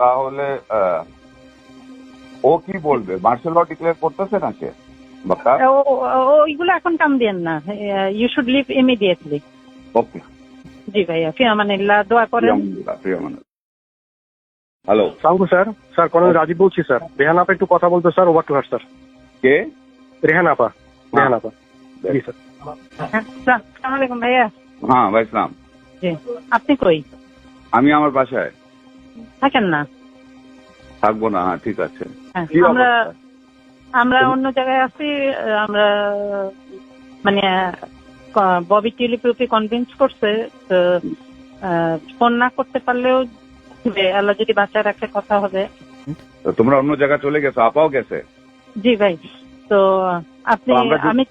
তাহলে আহ, ও কি বলবে? মার্শাল ল ডিক্লেয়ার করতেছে না সে ওইগুলো এখন কাম দিয়েন না। You should leave immediately okay. জি ভাইয়া ফিয়ামানিল্লাহ দোয়া করেন। হ্যালো সালামু স্যার স্যার কর্নেল রাজীব বলছি স্যার। রেহান আপা একটু কথা বলতো sir over to her sir. কে? রেহান আপা রেহান আপা। জি স্যার। হ্যাঁ, আসসালামু আলাইকুম ভাইয়া। হ্যাঁ ভাই ইসলাম জি আপনি কই? আমি আমার বাসায়। থাকেন না? থাকব না হ্যাঁ ঠিক আছে। হ্যাঁ, আমরা আমরা অন্য জায়গায় আছি আমরা মানে ববি টিলিপ্রুফি কনভিন্স করছে তো ফোন না করতে পারলেও। আল্লাহ যদি বাঁচায় রাখে কথা হবে। তোমরা অন্য জায়গায় চলে গেছো আপাও গেছে? জি ভাই তো আপনি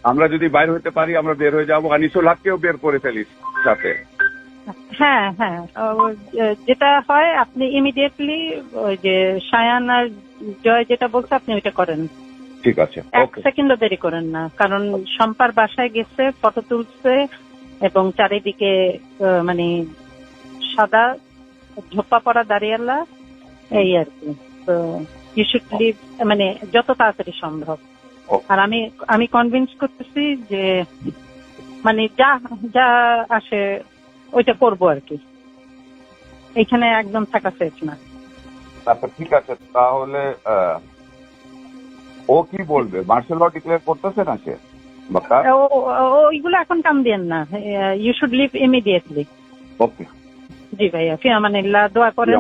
আমরা যদি- বাইর হতে পারি আমরা বের হয়ে যাব। আনিসুল হককেও বের করে ফেলিস সাথে। হ্যাঁ হ্যাঁ। যেটা হয় আপনি ইমিডিয়েটলি ওই যে সায়ান আর জয় যেটা বলছে আপনি ওইটা করেন। ঠিক আছে এক সেকেন্ডও দেরি করেন না কারণ শম্পার বাসায় গেছে ফটো তুলছে এবং চারিদিকে আহ, মানে সাদা ঝোপা পড়া দাঁড়িয়ালা এই আর কি। তো ইউ শুড লিভ মানে যত তাড়াতাড়ি সম্ভব। আর আমি আমি কনভিন্স করতেছি যে মানে যা যা আসে ওইটা করব আর কি। এখানে একদম থাকা শেষ না। তারপর ঠিক আছে তাহলে ও কি বলবে? মার্শাল ল ডিক্লেয়ার করতেছে না সে? ওইগুলো এখন কাম দেন না। You should leave immediately okay জি ভাইয়া ফিয়ামানিল্লাহ দোয়া করেন।